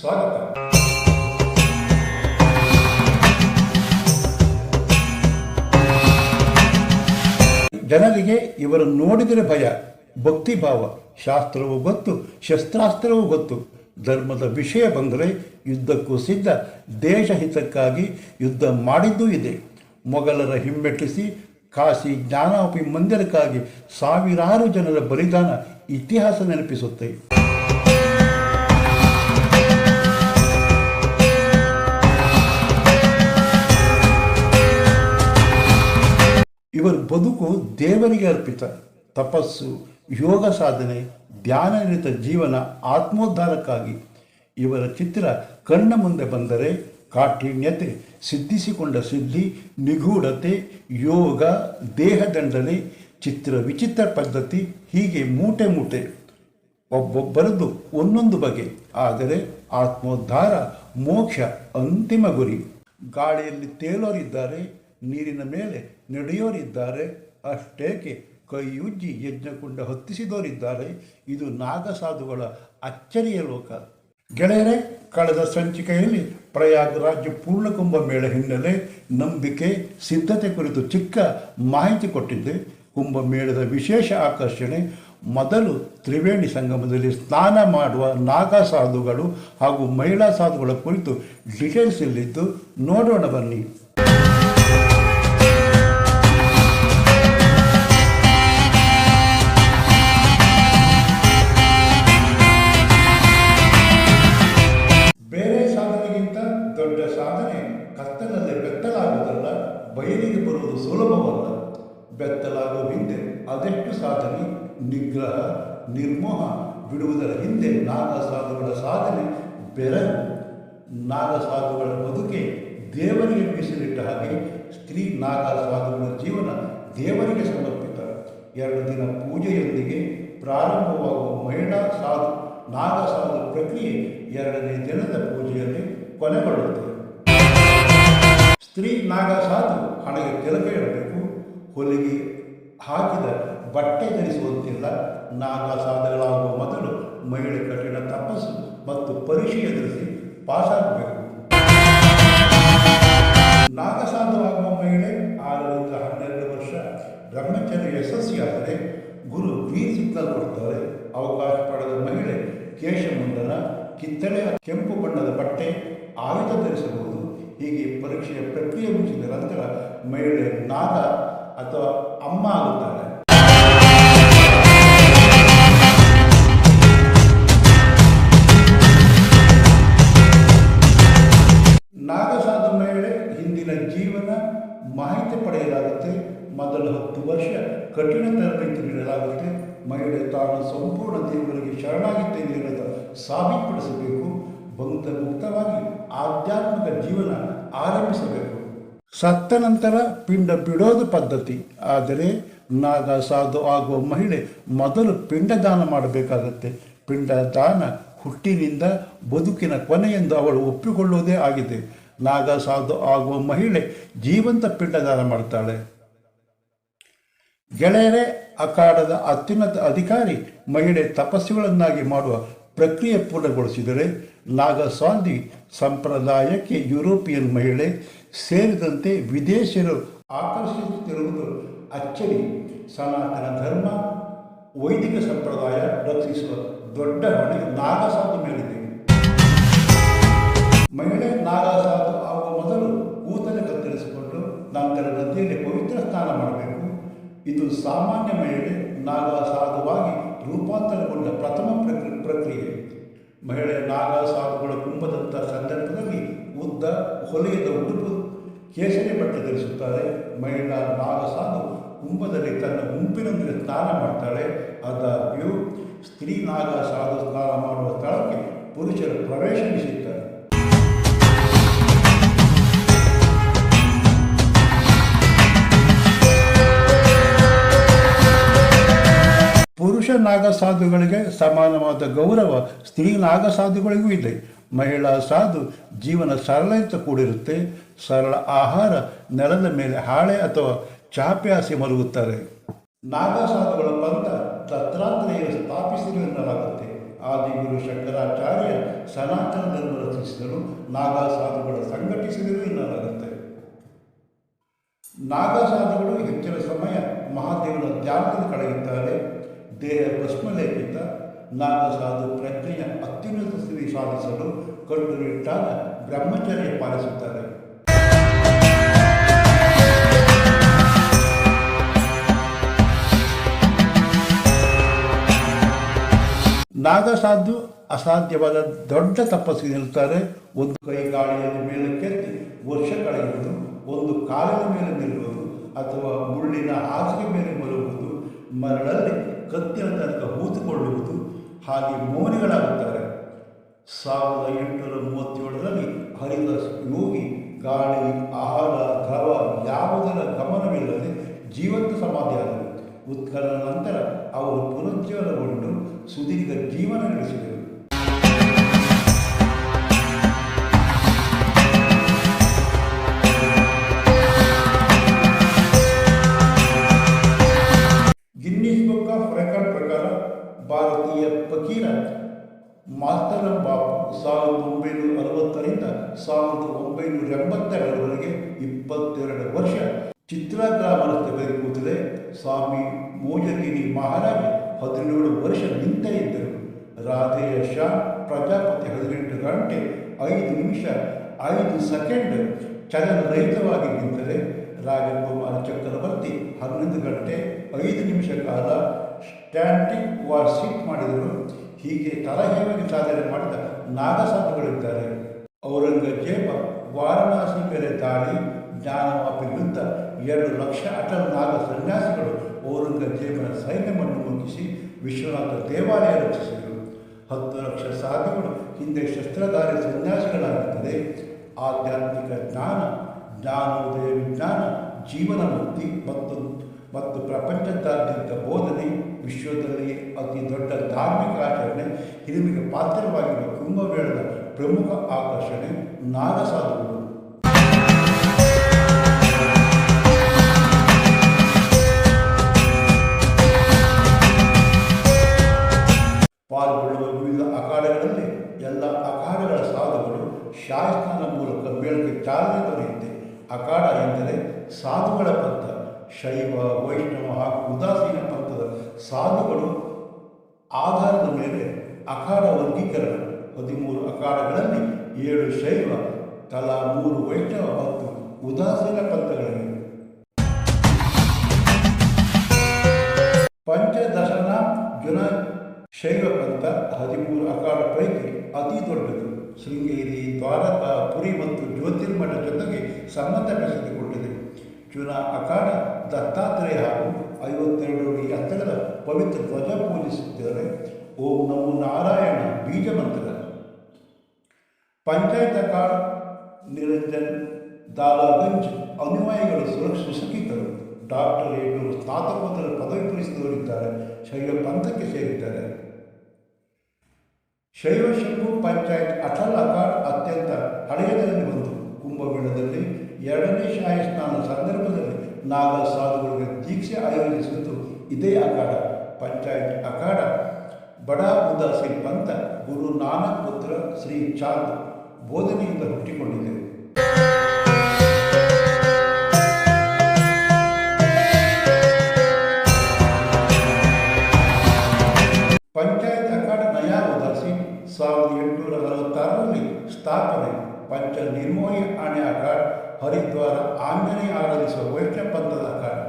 ಸ್ವಾಗತ. ಜನರಿಗೆ ಇವರು ನೋಡಿದರೆ ಭಯ ಭಕ್ತಿ ಭಾವ ಶಾಸ್ತ್ರವೂ ಗೊತ್ತು, ಶಸ್ತ್ರಾಸ್ತ್ರವೂ ಗೊತ್ತು. ಧರ್ಮದ ವಿಷಯ ಬಂದರೆ ಯುದ್ಧಕ್ಕೂ ಸಿದ್ಧ ದೇಶ ಹಿತಕ್ಕಾಗಿ ಯುದ್ಧ ಮಾಡಿದ್ದೂ ಇದೆ. ಮೊಘಲರ ಹಿಮ್ಮೆಟ್ಟಿಸಿ, ಕಾಶಿ ಜ್ಞಾನಾಪಿ ಮಂದಿರಕ್ಕಾಗಿ ಸಾವಿರಾರು ಜನರ ಬಲಿದಾನ ಇತಿಹಾಸ ನೆನಪಿಸುತ್ತೆ. ಇವರ ಬದುಕು ದೇವರಿಗೆ ಅರ್ಪಿತ. ತಪಸ್ಸು, ಯೋಗ ಸಾಧನೆ ಧ್ಯಾನನಿರತ ಜೀವನ ಆತ್ಮೋದ್ಧಾರಕ್ಕಾಗಿ. ಇವರ ಚಿತ್ರ ಕಣ್ಣ ಮುಂದೆ ಬಂದರೆ ಕಾಠಿಣ್ಯತೆ, ಸಿದ್ಧಿಸಿಕೊಂಡ ಸಿದ್ಧಿ, ನಿಗೂಢತೆ, ಯೋಗ ದೇಹದಂಡನೆ ಚಿತ್ರ ವಿಚಿತ್ರ ಪದ್ಧತಿ, ಹೀಗೆ ಮೂಟೆ ಮೂಟೆ. ಒಬ್ಬೊಬ್ಬರದ್ದು ಒಂದೊಂದು ಬಗೆ. ಆದರೆ ಆತ್ಮೋದ್ಧಾರ, ಮೋಕ್ಷ ಅಂತಿಮ ಗುರಿ. ಗಾಳಿಯಲ್ಲಿ ತೇಲೋರಿದ್ದಾರೆ ನೀರಿನ ಮೇಲೆ ನಡೆಯೋರಿದ್ದಾರೆ, ಅಷ್ಟೇಕೆ? ಕೈಯುಜ್ಜಿ ಯಜ್ಞಕುಂಡ ಹೊತ್ತಿಸಿದವರಿದ್ದಾರೆ ಇದು ನಾಗಸಾಧುಗಳ ಅಚ್ಚರಿಯ ಲೋಕ. ಗೆಳೆಯರೇ, ಕಳೆದ ಸಂಚಿಕೆಯಲ್ಲಿ ಪ್ರಯಾಗರಾಜ್ ಪೂರ್ಣಕುಂಭ ಮೇಳ ಹಿನ್ನೆಲೆ ನಂಬಿಕೆ, ಸಿದ್ಧತೆ ಕುರಿತು ಚಿಕ್ಕ ಮಾಹಿತಿ ಕೊಟ್ಟಿದ್ದೆ. ಕುಂಭಮೇಳದ ವಿಶೇಷ ಆಕರ್ಷಣೆ, ಮೊದಲು ತ್ರಿವೇಣಿ ಸಂಗಮದಲ್ಲಿ ಸ್ನಾನ ಮಾಡುವ ನಾಗ ಸಾಧುಗಳು ಹಾಗೂ ಮಹಿಳಾ ಸಾಧುಗಳ ಕುರಿತು ಡಿಟೇಲ್ಸ್ ಇಲ್ಲಿದ್ದು ನೋಡೋಣ ಬನ್ನಿ. ಸಾಧನೆ, ನಿಗ್ರಹ, ನಿರ್ಮೋಹ ಬಿಡುವುದರ ಹಿಂದೆ ನಾಗ ಸಾಧುಗಳ ಸಾಧನೆ, ಬೆರಗು ನಾಗ ಸಾಧುಗಳ ಬದುಕೆ ದೇವರಿಗೆ ಮೀಸಲಿಟ್ಟ ಹಾಗೆ ಸ್ತ್ರೀ ನಾಗ ಸಾಧುಗಳ ಜೀವನ ದೇವರಿಗೆ ಸಮರ್ಪಿತ. ಎರಡು ದಿನ ಪೂಜೆಯೊಂದಿಗೆ ಪ್ರಾರಂಭವಾಗುವ ಮಹಿಳಾ ಸಾಧು ನಾಗ ಸಾಧು ಪ್ರಕ್ರಿಯೆ ಎರಡನೇ ದಿನದ ಪೂಜೆಯಲ್ಲಿ ಕೊನೆಗೊಳ್ಳುತ್ತದೆ ಸ್ತ್ರೀ ನಾಗ ಸಾಧು ಹಣೆಗೆ ತಿಲಕ ಇಡಬೇಕು, ಹೊಲಿಗೆ ಹಾಕಿದ ಬಟ್ಟೆ ಧರಿಸುವಂತಿಲ್ಲ ನಾಗ ಮೊದಲು ಮಹಿಳೆ ಕಠಿಣ ತಪಸ್ಸು ಮತ್ತು ಪರೀಕ್ಷೆ ಎದುರಿಸಿ ಪಾಸಾಗಬೇಕು. ನಾಗಸಾಧವಾಗುವ ಮಹಿಳೆ ಆರರಿಂದ ಹನ್ನೆರಡು ವರ್ಷ, ಬ್ರಹ್ಮಚರ್ಯ ಯಶಸ್ವಿಯಾದರೆ ಗುರು ಗ್ರೀನ್ ಸಿಗ್ನಲ್ ಅವಕಾಶ ಪಡೆದ ಮಹಿಳೆ ಕೇಶಮುಂಡನ ಕಿತ್ತಳೆ ಕೆಂಪು ಬಣ್ಣದ ಬಟ್ಟೆ ಆಯುಧ ಧರಿಸಬಹುದು. ಹೀಗೆ ಪರೀಕ್ಷೆಯ ಪ್ರಕ್ರಿಯೆ ಮುಗಿಸಿದ ನಂತರ ಮಹಿಳೆ ನಾಗ ಅಥವಾ ಅಮ್ಮ ಆಗುತ್ತಾಳೆ? ನಾಗಸಾಧು ಮಹಿಳೆ ಹಿಂದಿನ ಜೀವನ ಮಾಹಿತಿ ಪಡೆಯಲಾಗುತ್ತೆ. ಮೊದಲ ಹತ್ತು ವರ್ಷ ಕಠಿಣ ತರಬೇತಿ ನೀಡಲಾಗುತ್ತೆ. ಮಹಿಳೆ ತಾನು ಸಂಪೂರ್ಣ ದೇವರಿಗೆ ಶರಣಾಗಿದ್ದೇನೆ ಎನ್ನುವುದು ಸಾಬೀತುಪಡಿಸಬೇಕು. ಭಕ್ತ ಮುಕ್ತವಾಗಿ ಆಧ್ಯಾತ್ಮಿಕ ಜೀವನ ಆರಂಭಿಸಬೇಕು. ಸತ್ತ ನಂತರ ಪಿಂಡ ಬಿಡೋದು ಪದ್ಧತಿ. ಆದರೆ ನಾಗ ಸಾಧು ಆಗುವ ಮಹಿಳೆ ಮೊದಲು ಪಿಂಡದಾನ ಮಾಡಬೇಕಾಗತ್ತೆ. ಪಿಂಡದಾನ ಹುಟ್ಟಿನಿಂದ ಬದುಕಿನ ಕೊನೆಯೆಂದು ಅವಳು ಒಪ್ಪಿಕೊಳ್ಳುವುದೇ ಆಗಿದೆ. ನಾಗ ಸಾಧು ಆಗುವ ಮಹಿಳೆ ಜೀವಂತ ಪಿಂಡದಾನ ಮಾಡ್ತಾಳೆ. ಗೆಳೆಯರೇ, ಅಖಾಡದ ಅತ್ಯುನ್ನತ ಅಧಿಕಾರಿ ಮಹಿಳೆ ತಪಸ್ಸುಗಳನ್ನಾಗಿ ಮಾಡುವ ಪ್ರಕ್ರಿಯೆ ಪೂರ್ಣಗೊಳಿಸಿದರೆ ನಾಗಸ್ವಾಮಿ ಸಂಪ್ರದಾಯಕ್ಕೆ ಯುರೋಪಿಯನ್ ಮಹಿಳೆ ಸೇರಿದಂತೆ ವಿದೇಶಿಯರು ಆಕರ್ಷಿಸುತ್ತಿರುವುದು ಅಚ್ಚರಿ. ಸನಾತನ ಧರ್ಮ, ವೈದಿಕ ಸಂಪ್ರದಾಯ ರಕ್ಷಿಸುವ ದೊಡ್ಡ ಹೊಣೆ ನಾಗಸಾಧು ಮೇಲಿದೆ. ಮಹಿಳೆ ನಾಗಸಾಧು ಆಗುವ ಮೊದಲು ಕೂದಲು ಕತ್ತರಿಸಿಕೊಂಡು ನಂತರ ನದಿಯಲ್ಲಿ ಪವಿತ್ರ ಸ್ನಾನ ಮಾಡಬೇಕು. ಇದು ಸಾಮಾನ್ಯ ಮಹಿಳೆ ನಾಗಸಾಧುವಾಗಿ ರೂಪಾಂತರಗೊಂಡ ಪ್ರಥಮ ಪ್ರಕ್ರಿ, ಪ್ರಕ್ರಿಯೆ. ಮಹಿಳೆ ನಾಗಸಾಧುಗಳ ಕುಂಭದಂಥ ಸಂದರ್ಭದಲ್ಲಿ ಉದ್ದ ಹೊಲೆಯದ ಉಡುಪು ಕೇಸರಿ ಬಟ್ಟೆ ಧರಿಸುತ್ತಾಳೆ ಮಹಿಳಾ ನಾಗ ಸಾಧು ಕುಂಭದಲ್ಲಿ ತನ್ನ ಗುಂಪಿನೊಂದಿಗೆ ಸ್ನಾನ ಮಾಡ್ತಾಳೆ. ಆದಾಗ್ಯೂ ಸ್ತ್ರೀ ನಾಗ ಸಾಧು ಸ್ನಾನ ಮಾಡುವ ಸ್ಥಳಕ್ಕೆ ಪುರುಷರು ಪ್ರವೇಶ ಪುರುಷ ನಾಗಸಾಧುಗಳಿಗೆ ಸಮಾನವಾದ ಗೌರವ ಸ್ತ್ರೀ ನಾಗಸಾಧುಗಳಿಗೂ ಇದೆ. ಮಹಿಳಾ ಸಾಧು ಜೀವನ ಸರಳತೆ ಕೂಡಿರುತ್ತೆ. ಸರಳ ಆಹಾರ ನೆಲದ ಮೇಲೆ ಹಾಳೆ ಅಥವಾ ಚಾಪ್ಯಾಸಿ ಮಲಗುತ್ತಾರೆ. ನಾಗಸಾಧುಗಳ ಪಂಥ ದತ್ತಾತ್ರೇಯ ಆದಿಗುರು ಶಂಕರಾಚಾರ್ಯ ಸನಾತನ ಧರ್ಮ ರಚಿಸಿದರು ನಾಗಾ ಸಾಧುಗಳು ಸಂಘಟಿಸಿದರು ಎನ್ನಲಾಗುತ್ತೆ. ನಾಗಸಾಧುಗಳು ಹೆಚ್ಚಿನ ಸಮಯ ಮಹಾದೇವನ ಧ್ಯಾನದಲ್ಲಿ ಕಳೆಯುತ್ತಾರೆ. ದೇಹ ಭಸ್ಮಲೇಪಿತ ನಾಗ ಸಾಧು ಪ್ರಜ್ಞೆಯ ಅತ್ಯುನ್ನತ ಸ್ಥಿತಿ ಸಾಧಿಸಲು ಕಟ್ಟುನಿಟ್ಟಾದ ಬ್ರಹ್ಮಚರ್ಯ ಪಾಲಿಸುತ್ತಾರೆ. ನಾಗಸಾಧು ಅಸಾಧ್ಯವಾದ ದೊಡ್ಡ ತಪಸ್ಸು ನಿಲ್ತಾರೆ ಒಂದು ಕೈ ಗಾಳಿಯನ್ನು ಮೇಲಕ್ಕೆತ್ತಿ ವರ್ಷ ಕಳೆಯುವುದು, ಒಂದು ಕಾಲಿನ ಮೇಲೆ ನಿಲ್ಲುವುದು ಅಥವಾ ಮುಳ್ಳಿನ ಹಾಸಿಗೆ ಮೇಲೆ ಮಲಗುವುದು, ಮರಳಲ್ಲಿ ಕತ್ತಿನ ತನಕ ಹೂತುಕೊಳ್ಳುವುದು ಹಾಗೆ ಮೌನಿಗಳಾಗುತ್ತಾರೆ ಸಾವಿರದ ಎಂಟುನೂರ ಮೂವತ್ತೇಳರಲ್ಲಿ ಹರಿದಾಸ್ ಯೋಗಿ ಗಾಳಿ ಆಹಾರ, ದ್ರವ ಯಾವುದರ ಗಮನವಿಲ್ಲದೆ ಜೀವಂತ ಸಮಾಧಿಯಾದರು. ಉತ್ಖನನ ನಂತರ ಅವರು ಪುನರುಜ್ಜೀವನಗೊಂಡು ಸುದೀರ್ಘ ಜೀವನ ನಡೆಸಿದರು. ಮಾಸ್ತರ ಬಾಪು ಸಾವಿರದ ಒಂಬೈನೂರ ಅರವತ್ತರಿಂದ ಸಾವಿರದ ಒಂಬೈನೂರ ಎಂಬತ್ತೆರಡರವರೆಗೆ ಇಪ್ಪತ್ತೆರಡು ವರ್ಷ ಚಿತ್ರಗ್ರಾಮರಸ್ತೆ ಬದುಕುತ್ತದೆ ಸ್ವಾಮಿ ಮೋಜಗಿರಿ ಮಹಾರಾಜ ಹದಿನೇಳು ವರ್ಷ ನಿಂತೇ ಇದ್ದರು. ರಾಧೆಯ ಶಾ ಪ್ರಜಾಪತಿ ಹದಿನೆಂಟು ಗಂಟೆ ಐದು ನಿಮಿಷ ಐದು ಸೆಕೆಂಡ್ ಚಲನರಹಿತವಾಗಿ ನಿಂತರೆ ರಾಜಕುಮಾರ ಚಕ್ರವರ್ತಿ ಹನ್ನೊಂದು ಗಂಟೆ ಐದು ನಿಮಿಷ ಕಾಲ ಸ್ಟ್ಯಾಂಡಿಂಗ್ ವಾರ್ ಸಿಟ್ ಮಾಡಿದರು. ಹೀಗೆ ತಲಹೇವಾಗಿ ಸಾಧನೆ ಮಾಡಿದ ನಾಗಸಾಧುಗಳಿದ್ದಾರೆ. ಔರಂಗಜೇಬ, ವಾರಣಾಸಿ ಮೇಲೆ ದಾಳಿ ಜ್ಞಾನವಾಪಿ ಯುದ್ಧ ಎರಡು ಲಕ್ಷ ಅಟಲ್ ನಾಗ ಸನ್ಯಾಸಿಗಳು ಔರಂಗಜೇಬನ ಸೈನ್ಯವನ್ನು ಮುಗಿಸಿ ವಿಶ್ವನಾಥ ದೇವಾಲಯ ರಚಿಸಿದರು. ಹತ್ತು ಲಕ್ಷ ಸಾಧುಗಳು ಹಿಂದೆ ಶಸ್ತ್ರಧಾರಿ ಸನ್ಯಾಸಿಗಳಾಗುತ್ತದೆ ಆಧ್ಯಾತ್ಮಿಕ ಜ್ಞಾನ, ಜ್ಞಾನೋದಯ ವಿಜ್ಞಾನ, ಜೀವನ ಮುಕ್ತಿ ಮತ್ತು ಮತ್ತು ಪ್ರಪಂಚದಾದ್ಯಂತ ಬೋಧನೆ ವಿಶ್ವದಲ್ಲಿ ಅತಿ ದೊಡ್ಡ ಧಾರ್ಮಿಕ ಆಚರಣೆ ಹಿರಿಮೆಗೆ ಪಾತ್ರವಾಗಿರುವ ಕುಂಭಮೇಳದ ಪ್ರಮುಖ ಆಕರ್ಷಣೆ ನಾಗಸಾಧುಗಳು. ಪಾಲ್ಗೊಳ್ಳುವ ವಿವಿಧ ಅಖಾಡಗಳಲ್ಲಿ ಎಲ್ಲ ಅಖಾಡಗಳ ಸಾಧುಗಳು ಶಾಸ್ತ್ರನ ಮೂಲಕ ಮೇಳಕ್ಕೆ ಚಾಲನೆ ದೊರೆಯುತ್ತೆ. ಅಖಾಡ ಎಂದರೆ ಸಾಧುಗಳ ಪಂಥ. ಶೈವ, ವೈಷ್ಣವ ಹಾಗೂ ಉದಾಸೀನ ಪಂಥದ ಸಾಧುಗಳು ಆಧಾರದ ಮೇಲೆ ಅಖಾಡ ವರ್ಗೀಕರಣ, ಹದಿಮೂರು ಅಖಾಡಗಳಲ್ಲಿ ಏಳು ಶೈವ, ತಲಾ ಮೂರು ವೈಷ್ಣವ ಮತ್ತು ಉದಾಸೀನ ಪಂಥಗಳಿವೆ. ಪಂಚದಶನ ಜುನ ಶೈವ ಪಂಥ ಹದಿಮೂರು ಅಖಾಡ ಪೈಕಿ ಅತಿ ದೊಡ್ಡದು. ಶೃಂಗೇರಿ, ದ್ವಾರಕ, ಪುರಿ ಮತ್ತು ಜ್ಯೋತಿರ್ಮಠ ಜೊತೆಗೆ ಸಂಬಂಧ ಬೆಳೆಸಿಕೊಂಡಿದೆ ಚುನಾ ಅಖಾಡ ದತ್ತಾತ್ರೇಯ ಹಾಗೂ ಐವತ್ತೆರಡು ಅಡಿ ಎತ್ತರದ ಪವಿತ್ರ ಧ್ವಜ ಪೂಜಿಸುತ್ತಿದ್ದಾರೆ ಓಂ ನಮೋ ನಾರಾಯಣ ಬೀಜ ಮಂತ್ರ. ಪಂಚಾಯತ್ ಕಾರ್ಡ್ ನಿರಂಜನ್ ದಾಲಾಗಂಜ್ ಅನುಯಾಯಿಗಳು ಸುರಕ್ಷ ಸುಸಕಿತರು ಡಾಕ್ಟರ್ ಏಟೂರು ಸ್ನಾತಕೋತ್ತರ ಪದವಿ ಪೂರಿಸಿದವರಿದ್ದಾರೆ. ಶೈವ ಪಂಥಕ್ಕೆ ಸೇರಿದ್ದಾರೆ. ಶೈವ ಶಂಭು ಪಂಚಾಯತ್ ಅಟಲ್ ಅಖಾಡ್ ಅತ್ಯಂತ ಹಳೆಯದರಲ್ಲಿ ಬಂತು ಕುಂಭಮೇಳದಲ್ಲಿ ಎರಡನೇ ಶಾಹಿ ಸ್ನಾನ ಸಂದರ್ಭದಲ್ಲಿ ನಾಗ ಸಾಧುಗಳಿಗೆ ದೀಕ್ಷೆ ಆಯೋಜಿಸುವುದು ಇದೇ ಅಖಾಡ, ಪಂಚಾಯತ್ ಅಖಾಡ. ಬಡಾ ಶ್ರೀ ಪಂಥ ಗುರು ನಾನಕ್ ಪುತ್ರ ಶ್ರೀ ಚಾಂದ್ ಬೋಧನೆಯಿಂದ ಹುಟ್ಟಿಕೊಂಡಿದೆ. ಪಂಚಾಯತ್ ಅಖಾಡ ನಯಾ ಉದಾಸಿ ಸಾವಿರದ ಎಂಟುನೂರ ಅರವತ್ತಾರರಲ್ಲಿ ಸ್ಥಾಪನೆ ಪಂಚ ನಿರ್ಮೋಹಿ ಆಣೆ ಅಖಾಡ್ ಹರಿದ್ವಾರ ಆಂಜನೇಯ ಆರಾಧಿಸುವ ವೈಷ್ಣವ ಪಂಥದ ಕಾರಣ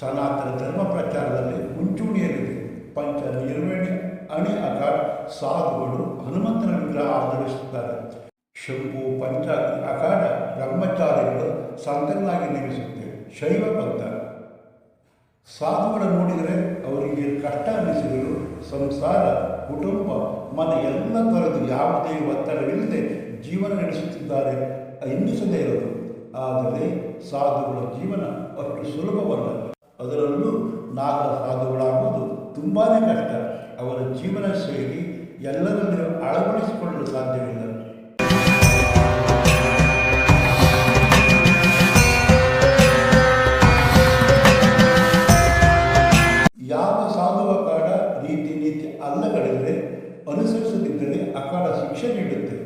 ಸನಾತನ ಧರ್ಮ ಪ್ರಚಾರದಲ್ಲಿ ಮುಂಚೂಣಿಯಲ್ಲಿದೆ. ಪಂಚ ನಿರ್ವಹಣೆ ಅಣಿ ಅಕಾರ ಸಾಧುಗಳು ಹನುಮಂತನ ವಿಗ್ರಹ ಆಧರಿಸುತ್ತಾರೆ ಶಂಭು ಪಂಚ ಅಕಾರ ಬ್ರಹ್ಮಚಾರಿಗಳು ಸಂತನಾಗಿ ನೇಮಿಸುತ್ತೆ ಶೈವ ಪಂಥ ಸಾಧುಗಳು ನೋಡಿದರೆ ಅವರಿಗೆ ಕಷ್ಟ ಅನ್ನಿಸಿದರು ಸಂಸಾರ, ಕುಟುಂಬ, ಮನೆ ಎಲ್ಲ ತೊರೆದು ಯಾವುದೇ ಒತ್ತಡವಿಲ್ಲದೆ ಜೀವನ ನಡೆಸುತ್ತಿದ್ದಾರೆ. ಎನ್ನಿಸದೇ ಇರೋದು. ಆದರೆ ಸಾಧುಗಳ ಜೀವನ ಅಷ್ಟು ಸುಲಭವಲ್ಲ. ಅದರಲ್ಲೂ ನಾಗ ಸಾಧುಗಳಾಗುವುದು ತುಂಬಾ ಕಷ್ಟ. ಅವರ ಜೀವನ ಶೈಲಿ ಎಲ್ಲರನ್ನೂ ಅಳವಡಿಸಿಕೊಳ್ಳಲು ಸಾಧ್ಯವಿಲ್ಲ. ಯಾವ ಕಾಡ ರೀತಿ ನೀತಿ ಅಲ್ಲಗಳಿದ್ರೆ ಅನುಸರಿಸದಿದ್ದರೆ ಅಖಾಡ ಶಿಕ್ಷೆ ನೀಡುತ್ತೆ.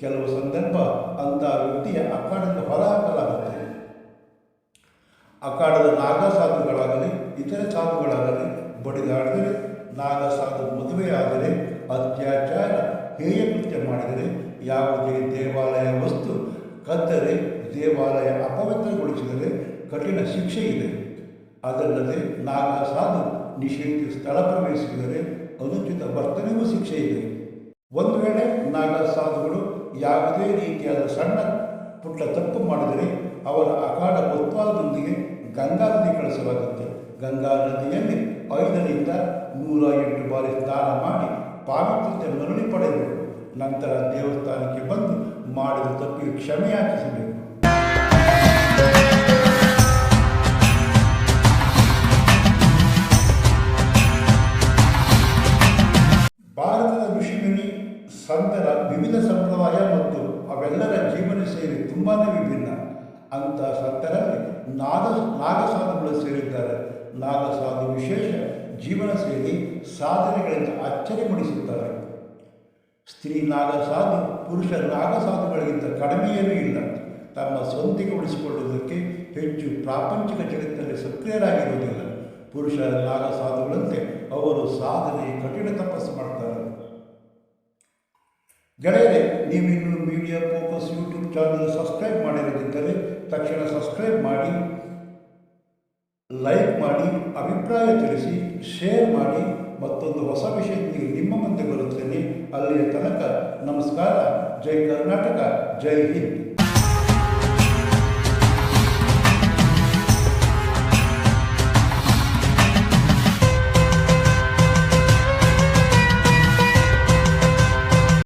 ಕೆಲವು ಸಂದರ್ಭ ಅಂಥ ವ್ಯಕ್ತಿಯ ಅಖಾಡದ ಹೊರ ಹಾಕಲಾಗುತ್ತೆ ಅಖಾಡದ ನಾಗ ಸಾಧುಗಳಾಗಲಿ ಇತರೆ ಸಾಧುಗಳಾಗಲಿ, ಬಡಿದಾಡಿದರೆ ನಾಗ ಸಾಧು ಮದುವೆಯಾದರೆ, ಅತ್ಯಾಚಾರ, ಹೇಯ ಕೃತ್ಯ ಮಾಡಿದರೆ, ಯಾವುದೇ ದೇವಾಲಯ ವಸ್ತು ಕದ್ದರೆ, ದೇವಾಲಯ ಅಪವಿತ್ರಗೊಳಿಸಿದರೆ ಕಠಿಣ ಶಿಕ್ಷೆ ಇದೆ. ಅದಲ್ಲದೆ ನಾಗ ಸಾಧು ನಿಷೇಧಿತ ಸ್ಥಳ ಪ್ರವೇಶಿಸಿದರೆ ಅನುಚಿತ ವರ್ತನೆಗೂ ಶಿಕ್ಷೆ ಇದೆ. ಒಂದು ವೇಳೆ ನಾಗ ಸಾಧುಗಳು ಯಾವುದೇ ರೀತಿಯಾದ ಸಣ್ಣ ಪುಟ್ಟ ತಪ್ಪು ಮಾಡಿದರೆ ಅವರ ಅಖಾಡ ಉತ್ಪಾದದೊಂದಿಗೆ ಗಂಗಾ ನದಿ ಕಳಿಸಲಾಗುತ್ತೆ. ಗಂಗಾ ನದಿಯಲ್ಲಿ ಐದರಿಂದ ನೂರ ಎಂಟು ಬಾರಿ ಸ್ನಾನ ಮಾಡಿ ಪಾವಿತ್ರತೆ ಮರಳಿ ಪಡೆಯಬೇಕು ನಂತರ ದೇವಸ್ಥಾನಕ್ಕೆ ಬಂದು ಮಾಡಿದ ತಪ್ಪಿಗೆ ಕ್ಷಮೆಯಾಚಿಸಬೇಕು ಅಂಥ ಸಂತರಲ್ಲಿ ನಾಗ ನಾಗಸಾಧುಗಳು ಸೇರಿದ್ದಾರೆ. ನಾಗಸಾಧು ವಿಶೇಷ ಜೀವನ ಶೈಲಿ ಸಾಧನೆಗಳಿಂದ ಅಚ್ಚರಿ ಮೂಡಿಸುತ್ತಾರೆ. ಸ್ತ್ರೀ ನಾಗಸಾಧು ಪುರುಷ ನಾಗಸಾಧುಗಳಿಗಿಂತ ಕಡಿಮೆಯೇನೂ ಇಲ್ಲ. ತಮ್ಮ ಸ್ವಂತಿಗೆ ಉಳಿಸಿಕೊಳ್ಳುವುದಕ್ಕೆ ಹೆಚ್ಚು ಪ್ರಾಪಂಚಿಕ ಜಗತ್ತಿನಲ್ಲಿ ಸಕ್ರಿಯರಾಗಿರುವುದಿಲ್ಲ. ಪುರುಷ ನಾಗಸಾಧುಗಳಂತೆ ಅವರು ಸಾಧನೆ ಕಠಿಣ ತಪಸ್ಸು ಮಾಡ್ತಾರೆ. ಗೆಳೆಯರೆ, ನೀವಿನ್ನು media focus YouTube channel subscribe ಮಾಡಿರದಿದ್ದರೆ ತಕ್ಷಣ ಸಬ್ಸ್ಕ್ರೈಬ್ ಮಾಡಿ ಲೈಕ್ ಮಾಡಿ, ಅಭಿಪ್ರಾಯ ತಿಳಿಸಿ ಶೇರ್ ಮಾಡಿ. ಮತ್ತೊಂದು ಹೊಸ ವಿಷಯದೊಂದಿಗೆ ನಿಮ್ಮ ಮುಂದೆ ಬರುತ್ತೇನೆ. ಅಲ್ಲಿಯ ತನಕ ನಮಸ್ಕಾರ. ಜೈ ಕರ್ನಾಟಕ. ಜೈ ಹಿಂದ್.